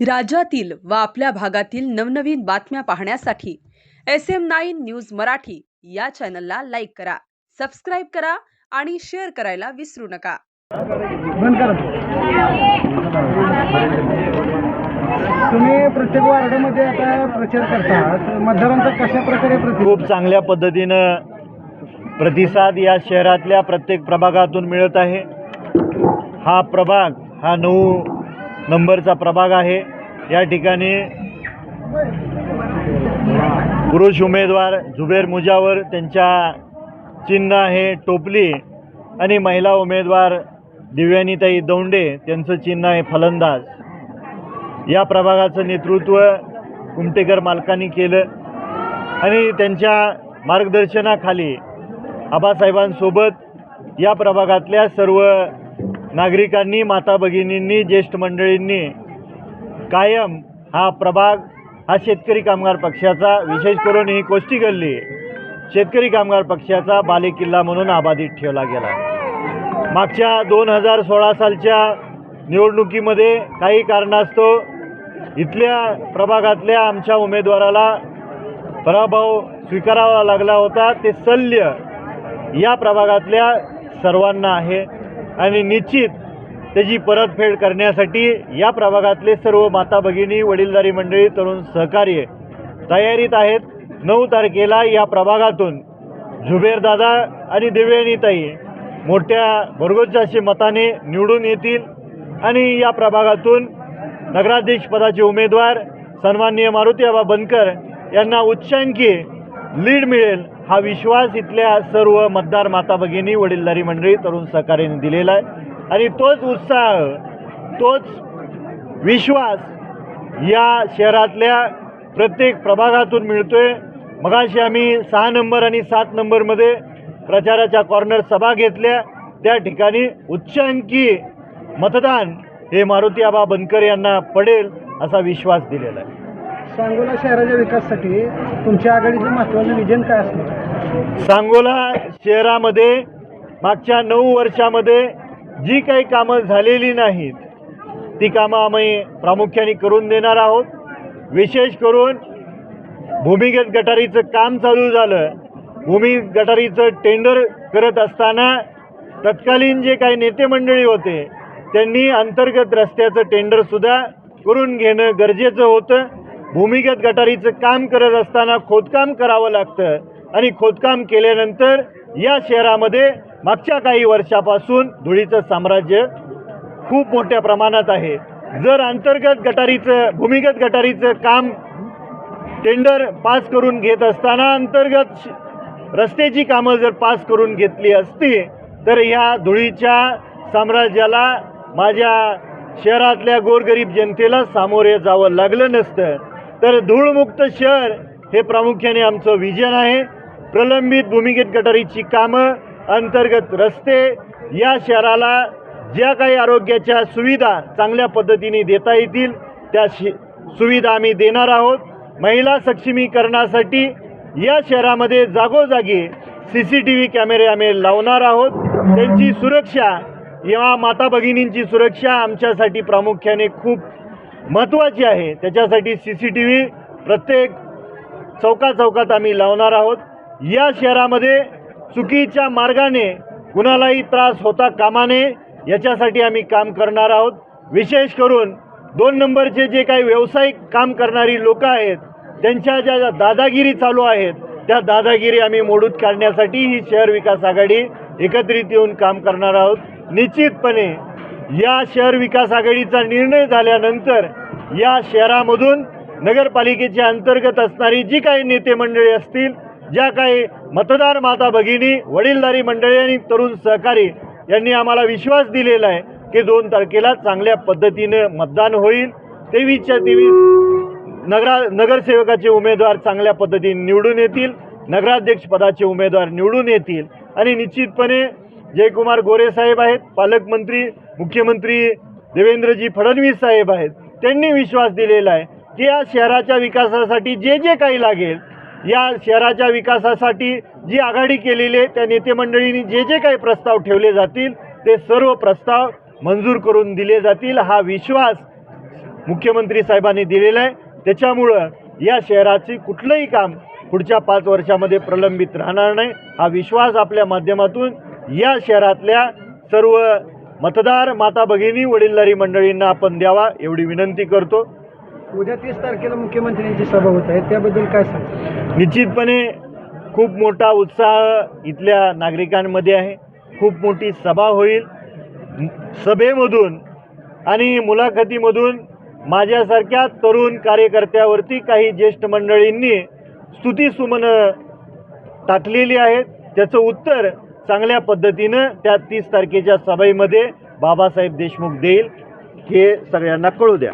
राज्यातील व आपल्या भागातील नवनवीन बातम्या पाहण्यासाठी S M nine news Marathi या चॅनलला लाईक करा सबस्क्राईब करा आणि शेअर करायला विसरू नका. बंद करा. तुम्ही प्रत्येक वार्डामध्ये आता प्रचार करतात मतदारांचा कशा प्रकारे खूप चांगल्या पद्धतीनं प्रतिसाद या शहरातल्या प्रत्येक प्रभागातून मिळत आहे. हा प्रभाग हा नऊ नंबरचा प्रभाग आहे. या ठिकाणी पुरुष उमेदवार जुबेर मुजावर त्यांच्या चिन्ह आहे टोपली आणि महिला उमेदवार दिव्यानीताई दौंडे त्यांचं चिन्ह आहे फलंदाज. या प्रभागाचं नेतृत्व कुमटेकर मालकांनी केलं आणि त्यांच्या मार्गदर्शनाखाली आबासाहेबांसोबत या प्रभागातल्या सर्व नागरिकांनी माता भगिनींनी ज्येष्ठ मंडळींनी कायम हा प्रभाग हा शेतकरी कामगार पक्षाचा विशेष करून ही कोष्टी गल्ली शेतकरी कामगार पक्षाचा बालेकिल्ला म्हणून आबाधित ठेवला गेला. मागच्या दोन हजार सोळा सालच्या निवडणुकीमध्ये काही कारणास्तव इथल्या प्रभागातल्या आमच्या उमेदवाराला पराभव स्वीकारावा लागला होता. ते सल्य या प्रभागातल्या सर्वांना आहे. आणि निश्चित त्याची परतफेड करण्यासाठी या प्रभागातले सर्व माता भगिनी वडीलधारी मंडळी तरुण सहकार्य तयारीत आहेत. नऊ तारखेला या प्रभागातून झुबेरदादा आणि देवयानीताई मोठ्या भरगोच्चाशी मताने निवडून येतील आणि या प्रभागातून नगराध्यक्षपदाचे उमेदवार सन्माननीय मारुती आबा बनकर यांना उच्चांकी लीड मिळेल हा विश्वास इथल्या सर्व मतदार माता भगिनी वडीलधारी मंडळी तरुण सहकार्याने दिलेला आहे. आणि तोच उत्साह तोच विश्वास या शहरातल्या प्रत्येक प्रभागातून मिळतोय. मगाशी आम्ही सहा नंबर आणि सात नंबरमध्ये प्रचाराच्या कॉर्नर सभा घेतल्या. त्या ठिकाणी उच्चांकी मतदान हे मारुती आबा बनकर यांना पडेल असा विश्वास दिलेला आहे. सांगोला शहराच्या विकासासाठी तुमच्या आघाडीचं महत्त्वाचं विजन काय असणार? सांगोला शहरामध्ये मागच्या नऊ वर्षामध्ये जी काही कामं झालेली नाहीत ती कामं आम्ही प्रामुख्याने करून देणार आहोत. विशेष करून भूमिगत गटारीचं काम चालू झालं. भूमी गटारीचं टेंडर करत असताना तत्कालीन जे काही नेते मंडळी होते त्यांनी अंतर्गत रस्त्याचं टेंडरसुद्धा करून घेणं गरजेचं होतं. भूमिगत गटारीचं काम करत असताना खोदकाम करावं लागतं. आणि खोदकाम केल्यानंतर या शहरामध्ये मागच्या काही वर्षापासून धुळीचं साम्राज्य खूप मोठ्या प्रमाणात आहे. जर अंतर्गत गटारीचं भूमिगत गटारीचं काम टेंडर पास करून घेत असताना अंतर्गत श- रस्त्याची कामं जर पास करून घेतली असती तर ह्या धुळीच्या साम्राज्याला माझ्या शहरातल्या गोरगरीब जनतेला सामोरे जावं लागलं नसतं. तर धूळमुक्त शहर हे प्रामुख्याने आमचं विजन आहे. प्रलंबित भूमिगत गटारीची कामं अंतर्गत रस्ते या शहराला ज्या काही आरोग्याच्या सुविधा चांगल्या पद्धतीने देता येतील त्या शि सुविधा आम्ही देणार आहोत. महिला सक्षमीकरणासाठी या शहरामध्ये जागोजागी सी सी टी व्ही कॅमेरे आम्ही लावणार आहोत. त्यांची सुरक्षा या माता भगिनींची सुरक्षा आमच्यासाठी प्रामुख्याने खूप महत्त्वाची आहे. त्याच्यासाठी सी सी टी व्ही प्रत्येक चौका चौकात आम्ही लावणार आहोत. या शहरामध्ये चुकीच्या मार्गाने कुणालाही त्रास होता कामा नये याच्यासाठी आम्ही काम करणार आहोत. विशेष करून दोन नंबरचे जे काही व्यावसायिक काम करणारी लोक आहेत त्यांच्या ज्या दादागिरी चालू आहेत त्या दादागिरी आम्ही मोडूत काढण्यासाठी ही शहर विकास आघाडी एकत्रित येऊन काम करणार आहोत. निश्चितपणे या शहर विकास आघाडीचा निर्णय झाल्यानंतर या शहरामधून नगरपालिकेच्या अंतर्गत असणारी जी काही नेते मंडळी असतील ज्या काही मतदार माता भगिनी वडीलधारी मंडळी आणि तरुण सहकारी यांनी आम्हाला विश्वास दिलेला आहे की दोन तारखेला चांगल्या पद्धतीनं मतदान होईल. तेवीसच्या तेवीस नगरा नगरसेवकाचे उमेदवार चांगल्या पद्धतीने निवडून येतील. नगराध्यक्षपदाचे उमेदवार निवडून येतील. आणि निश्चितपणे जयकुमार गोरे साहेब आहेत पालकमंत्री मुख्यमंत्री देवेंद्रजी फडणवीस साहेब आहेत. त्यांनी विश्वास दिलेला आहे की या शहराच्या विकासासाठी जे जे काही लागेल या शहराच्या विकासासाठी जी आघाडी केलेली आहे त्या नेते मंडळींनी जे जे काही प्रस्ताव ठेवले जातील ते सर्व प्रस्ताव मंजूर करून दिले जातील. हा विश्वास मुख्यमंत्री साहेबांनी दिलेला आहे. त्याच्यामुळं या शहराची कुठलंही काम पुढच्या पाच वर्षामध्ये प्रलंबित राहणार नाही. हा विश्वास आपल्या माध्यमातून या शहरातल्या सर्व मतदार माता भगिनी वडीलधारी मंडळींना आपण द्यावा एवढी विनंती करतो. उद्या तीस तारखेला मुख्यमंत्र्यांची सभा होत आहे. त्याबद्दल काय सांग निश्चितपणे खूप मोठा उत्साह इथल्या नागरिकांमध्ये आहे. खूप मोठी सभा होईल. सभेमधून आणि मुलाखतीमधून माझ्यासारख्या तरुण कार्यकर्त्यावरती काही ज्येष्ठ मंडळींनी स्तुतीसुमनं टाकलेली आहेत. त्याचं उत्तर चांगल्या पद्धतीनं त्या तीस तारखेच्या सभेमध्ये बाबासाहेब देशमुख देईल हे सगळ्यांना कळू द्या.